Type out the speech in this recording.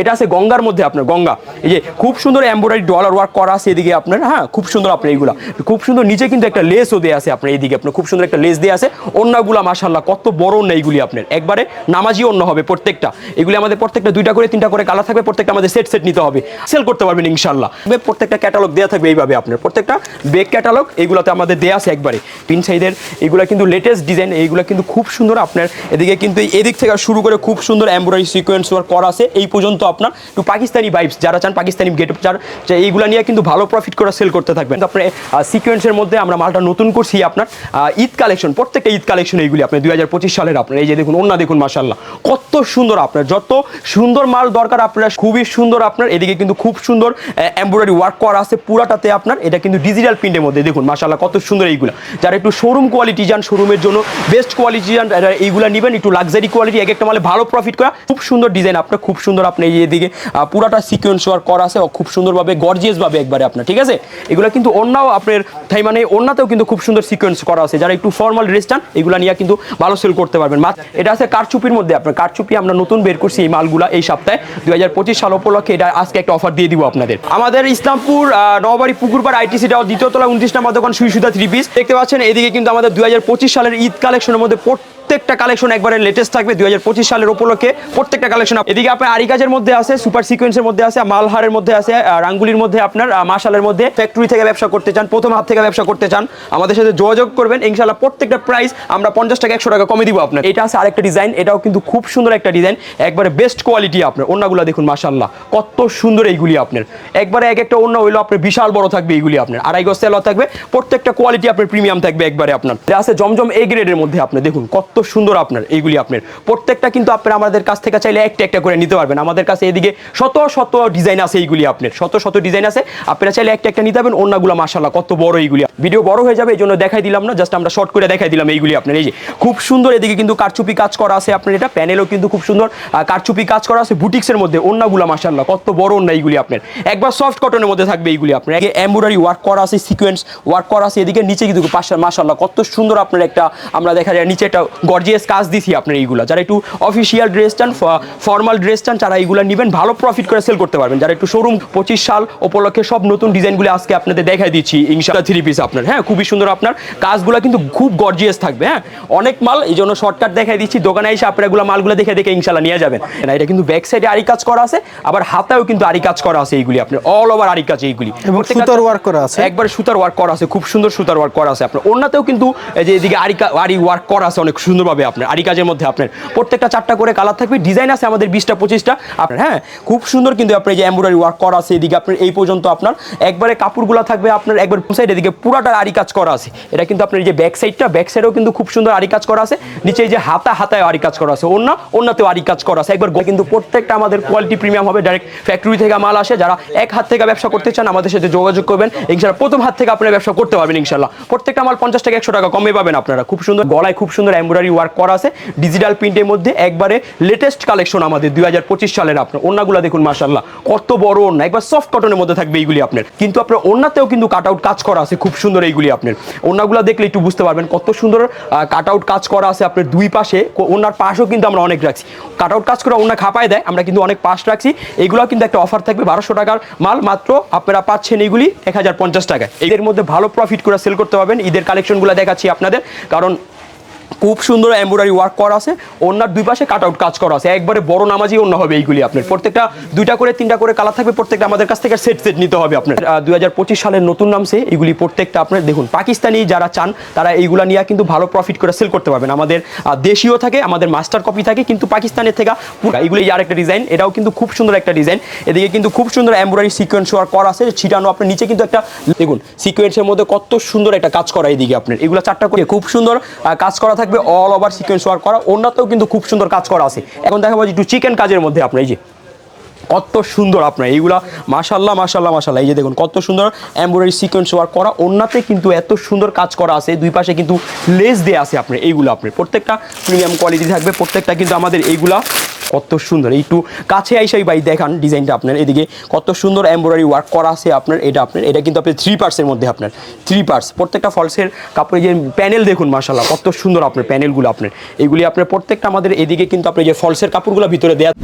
এটা আছে গঙ্গার মধ্যে আপনার, গঙ্গা। এই যে খুব সুন্দর এমব্রয়ডারি ডলার ওয়ার্ক করা আছে এদিকে আপনার হ্যাঁ খুব সুন্দর আপনার এইগুলা। খুব সুন্দর নিচে কিন্তু একটা লেসও দেওয়া আছে আপনার এইদিকে আপনার, খুব সুন্দর একটা লেস দেওয়া আছে। অন্যগুলা মাশাল্লাহ কত বড় অন্য এইগুলি আপনার। একবারে নামাজি অন্য হবে প্রত্যেকটা। এগুলি আমাদের প্রত্যেকটা দুইটা করে, তিনটা করে কালার থাকবে, প্রত্যেকটা আমাদের সেট সেট নিতে হবে। সেল করতে পারবেন ইনশাল্লাহ প্রত্যেকটা ক্যাটালগ দেওয়া থাকবে এইভাবে আপনার। প্রত্যেকটা বেগ ক্যাটালগ এইগুলোতে আমাদের দেওয়া আছে একবারে। পিন সাইডের এগুলো কিন্তু লেটেস্ট ডিজাইন এইগুলো কিন্তু খুব সুন্দর আপনার। এদিকে কিন্তু এদিক থেকে শুরু করে খুব সুন্দর এমব্রয়ডারি সিকোয়েন্স ওয়ার্ক করা আছে। এই পর্যন্ত আপনার একটু পাকিস্তানি ভাইবস যারা চান পাকিস্তানি গেট যার এইগুলো নিয়ে কিন্তু ভালো প্রফিট করে সেল করতে থাকবেন। আপনার সিকোয়েন্সের মধ্যে আমরা মালটা নতুন করছি আপনার ঈদ কালেকশন প্রত্যেকটা ঈদ কালেকশন এইগুলি আপনার দুই হাজার পঁচিশ সালের আপনার, এই যে দেখুন অন্য দেখুন মাসাল্লাহ কত সুন্দর আপনার, যত সুন্দর মাল দরকার আপনার, খুবই সুন্দর আপনার, এদিকে কিন্তু খুব সুন্দর এমব্রয়ডারি ওয়ার্ক করা আছে পুরাটাতে আপনার, এটা কিন্তু ডিজিটাল প্রিন্টের মধ্যে, দেখুন মাসাল্লাহ কত সুন্দর এইগুলো। যারা একটু শোরুম কোয়ালিটি যান শোরুমের জন্য বেস্ট কোয়ালিটি যান এইগুলো নেবেন, একটু লাক্সারি কোয়ালিটি এক একটা মালে ভালো প্রফিট করা, খুব সুন্দর ডিজাইন আপনার, খুব সুন্দর আপনি এই এদিকে পুরাটা সিকোয়েন্স ওয়ার্ক করা আছে খুব সুন্দরভাবে গর্জিয়াস ভাবে একবারে আপনার, ঠিক আছে? এগুলো কিন্তু অন্যও আপনার, তাই মানে অন্যতেও কিন্তু খুব সুন্দর সিকোয়েন্স করা আছে। যারা একটু ফর্মাল ড্রেস চান, এগুলো নিয়ে কিন্তু ভালো সেল করতে পারবেন। এটা আছে কারচুপির মধ্যে আপনার। কারচুপি আমরা নতুন বের করছি এই মালগুলা এই সপ্তাহে। দুই হাজার পঁচিশ সাল উপলক্ষে এটা আজকে একটা অফার দিয়ে দিব আপনাদের। আমাদের ইসলামপুর নবাবাড়ি পুকুরপাড় আইটিসিটা দ্বিতীয় তলা উনত্রিশ নম্বর দোকান সুই সুতা থ্রি পিস দেখতে পাচ্ছেন, এদিকে কিন্তু আমাদের দুই হাজার পঁচিশ সালের ঈদ কালেকশনের মধ্যে প্রত্যেকটা কালেকশন একবারে লেটেস্ট থাকবে দুই হাজার পঁচিশ সালের উপলক্ষে। প্রত্যেকটা কালেকশন এদিকে আপনার আরিকাজের মধ্যে আছে সুপার সিকোয়েন্সের মধ্যে আছে মালহারের মধ্যে আছে রাঙ্গুলির মধ্যে আপনার আহ, মাশালের মধ্যে। ফ্যাক্টরি থেকে ব্যবসা করতে চান প্রথম হাত থেকে ব্যবসা করতে চান আমাদের সাথে যোগাযোগ করবেন। ইনশাল্লাহ প্রত্যেকটা প্রাইস আমরা পঞ্চাশ টাকা একশো টাকা কমে দিব আপনার। এটা আছে আরেকটা ডিজাইন এটাও কিন্তু খুব সুন্দর একটা ডিজাইন একবারে বেস্ট কোয়ালিটি আপনার। অন্যগুলো দেখুন মাশাল্লাহ কত সুন্দর এইগুলি আপনার। একবারে এক একটা অন্য হইল আপনার বিশাল বড় থাকবে এইগুলি আপনার। আড়াই গজ থাকবে। প্রত্যেকটা কোয়ালিটি আপনার প্রিমিয়াম থাকবে একবারে আপনার। আছে জমজম এ গ্রেডের মধ্যে আপনি দেখুন কত সুন্দর আপনার, এইগুলি আপনার। প্রত্যেকটা কিন্তু আপনার আমাদের কাছ থেকে চাইলে একটা একটা করে নিতে পারবেন। আমাদের কাছে এদিকে শত শত ডিজাইন আছে এইগুলি আপনার, শত শত ডিজাইন আছে। আপনারা চাইলে একটা একটা নিতে পারবেন, অন্যগুলো মাশাল্লাহ কত বড় এইগুলি। ভিডিও বড় হয়ে যাবে এই জন্য দেখাই দিলাম না, জাস্ট আমরা শর্ট করে দেখাই দিলাম এইগুলি আপনার। এই যে খুব সুন্দর এদিকে কিন্তু কারচুপি কাজ করা আছে আপনার এটা, প্যানেলও কিন্তু খুব সুন্দর। কারচুপি কাজ করা আছে বুটিক্সের মধ্যে, অন্যগুলো মাশাল্লাহ কত বড় অন্য এইগুলি আপনার। একবার সফট কটনের মধ্যে থাকবে এইগুলি আপনার। এমব্রয়ডারি ওয়ার্ক করা আছে সিকোয়েন্স ওয়ার্ক করা আছে, এদিকে নিচে কিন্তু পাশে মাশাল্লাহ কত সুন্দর আপনার একটা আমরা দেখা যায় নিচে একটা গর্জিয়াস কাজ দিছি আপনার এইগুলা। যারা একটু অফিসিয়াল ড্রেস চান ফর্মাল ড্রেস চান যারা এইগুলো নেবেন ভালো প্রফিট করে সেল করতে পারবেন। যারা একটু শোরুম পঁচিশ সাল উপলক্ষে সব নতুন ডিজাইনগুলো আজকে আপনাদের দেখাই দিচ্ছি ইনশাল্লাহ থ্রি পিস আপনার। হ্যাঁ খুবই সুন্দর আপনার। কাজগুলো কিন্তু খুব গর্জিয়াস থাকবে হ্যাঁ। অনেক মাল এই জন্য শর্টকাট দেখাই দিচ্ছি। দোকানে এসে আপনারা এগুলো মালগুলো দেখে দেখে ইনশাল্লাহ নিয়ে যাবেন। না এটা কিন্তু ব্যাক সাইডে আরি কাজ করা আছে আবার হাতেও কিন্তু আরি কাজ করা আছে এইগুলি আপনার। অল ওভার আরি কাজ এইগুলি। সুতার work করা আছে। একবার সুতার ওয়ার্ক করা আছে খুব সুন্দর সুতার ওয়ার্ক করা আছে। আপনার অন্যতেও কিন্তু এই যে এদিকে আরি আরি ওয়ার্ক করা আছে অনেক সুন্দরভাবে আপনার আরি কাজের মধ্যে আপনার প্রত্যেকটা চারটা করে কালার থাকবে ডিজাইন আছে আমাদের বিশটা, পঁচিশটা। আপনার হ্যাঁ খুব সুন্দর কিন্তু আপনার যে এমব্রয়ডারি ওয়ার্ক করা আছে, এদিকে আপনার এই পর্যন্ত আপনার, একবারে কাপড়গুলো থাকবে আপনার, একবার সাইড এদিকে পুরাটা আরি কাজ করা আছে। এটা কিন্তু আপনার যে ব্যাক সাইডটা ব্যাক সাইডেও কিন্তু খুব সুন্দর আরি কাজ করা আছে, নিচে এই যে হাতা হাতায় আরি কাজ করা আছে অন্য অন্যতেও আরি কাজ করা আছে। একবার কিন্তু প্রত্যেকটা আমাদের কোয়ালিটি প্রিমিয়াম হবে ডাইরেক্ট ফ্যাক্টরি থেকে মাল আসে, যারা এক হাত থেকে ব্যবসা করতে চান, আমাদের সাথে যোগাযোগ করবেন। ইনশাল্লাহ প্রথম হাত থেকে আপনারা ব্যবসা করতে পারবেন ইনশাল্লাহ প্রত্যেকটা মাল পঞ্চাশ টাকা একশো টাকা কমে পাবেন আপনারা। খুব সুন্দর, গলায় খুব সুন্দর এমব্রয়ডারি ওয়ার্ক করা আছে। ডিজিটাল প্রিন্টের মধ্যে একবারে লেটেস্ট কালেকশন আমাদের দুই হাজার পঁচিশ সালের আপনার। অন্যগুলো দেখুন মাসাল্লাহ কত বড় অন্য একবার সফট কটনের মধ্যে থাকবে এইগুলি আপনার। কিন্তু আপনার অন্যতেও কিন্তু কাট আউট কাজ করা আছে। খুব সুন্দর এইগুলি আপনার। অন্যগুলো দেখলে একটু বুঝতে পারবেন কত সুন্দর কাট আউট কাজ করা আছে আপনার দুই পাশে। ওনার পাশও কিন্তু আমরা অনেক রাখছি। কাট আউট কাজ করে অন্য খাপায় দেয়। আমরা কিন্তু অনেক পাশ রাখছি। এইগুলো কিন্তু একটা অফার থাকবে বারোশো টাকার মাল। মাত্র আপনারা পাচ্ছেন এইগুলি এক হাজার পঞ্চাশ টাকায়। এদের মধ্যে ভালো প্রফিট করে সেল করতে পারবেন। ঈদের কালেকশনগুলো দেখাচ্ছি আপনাদের। কারণ খুব সুন্দর এমব্রয়ডারি ওয়ার্ক করা আছে। ওনার দুই পাশে কাট আউট কাজ করা আছে। একবারে বড় নামাজি অন্য হবে এইগুলি আপনার। প্রত্যেকটা দুইটা করে, তিনটা করে কালার থাকবে, প্রত্যেকটা আমাদের কাছ থেকে সেট সেট নিতে হবে আপনার। দুই হাজার পঁচিশ সালের নতুন নামছে এইগুলি প্রত্যেকটা আপনার দেখুন, পাকিস্তানি যারা চান, তারা এইগুলা নিয়ে কিন্তু ভালো প্রফিট করে সেল করতে পারবেন। আমাদের দেশীয় থাকে, আমাদের মাস্টার কপি থাকে, কিন্তু পাকিস্তানের থেকে পুরো এইগুলি আর একটা ডিজাইন এটাও কিন্তু খুব সুন্দর একটা ডিজাইন এদিকে কিন্তু খুব সুন্দর এমব্রয়ডারি সিকোয়েন্স ওয়ার্ক করা আছে, ছিটানো আপনার নিচে কিন্তু একটা, দেখুন সিকোয়েন্সের মধ্যে কত সুন্দর একটা কাজ করা এদিকে আপনার। এগুলো চারটা করে খুব সুন্দর কাজ করা থাকবে অল ওভার সিকোয়েন্স ওয়ার্ক করা, অন্যতেও কিন্তু খুব সুন্দর কাজ করা আছে। এখন দেখা যাচ্ছে একটু চিকেন কাজের মধ্যে আপনার, এই যে কত সুন্দর আপনার, এইগুলা মাশাল্লাহ মাশাল্লাহ মাশাল্লাহ এই যে দেখুন, কত সুন্দর এমব্রয়ডারি সিকোয়েন্স ওয়ার্ক করা, অন্যতে কিন্তু এত সুন্দর কাজ করা আছে, দুই পাশে কিন্তু লেস দেওয়া আছে আপনার, এইগুলো আপনার, প্রত্যেকটা প্রিমিয়াম কোয়ালিটি থাকবে, প্রত্যেকটা কিন্তু আমাদের এইগুলা কত সুন্দর। একটু কাছে আইসাই ভাই দেখান ডিজাইনটা আপনার। এদিকে কত সুন্দর এমব্রয়ডারি ওয়ার্ক করা আছে আপনার, এটা আপনার। এটা কিন্তু আপনার থ্রি পার্টসের মধ্যে আপনার। থ্রি পার্টস প্রত্যেকটা ফলসের কাপড়ে যে প্যানেল দেখুন মার্শাল্লাহ কত সুন্দর আপনার প্যানেলগুলো আপনার। এগুলি আপনার প্রত্যেকটা আমাদের এদিকে কিন্তু আপনার যে ফলসের কাপড়গুলো ভিতরে দেওয়া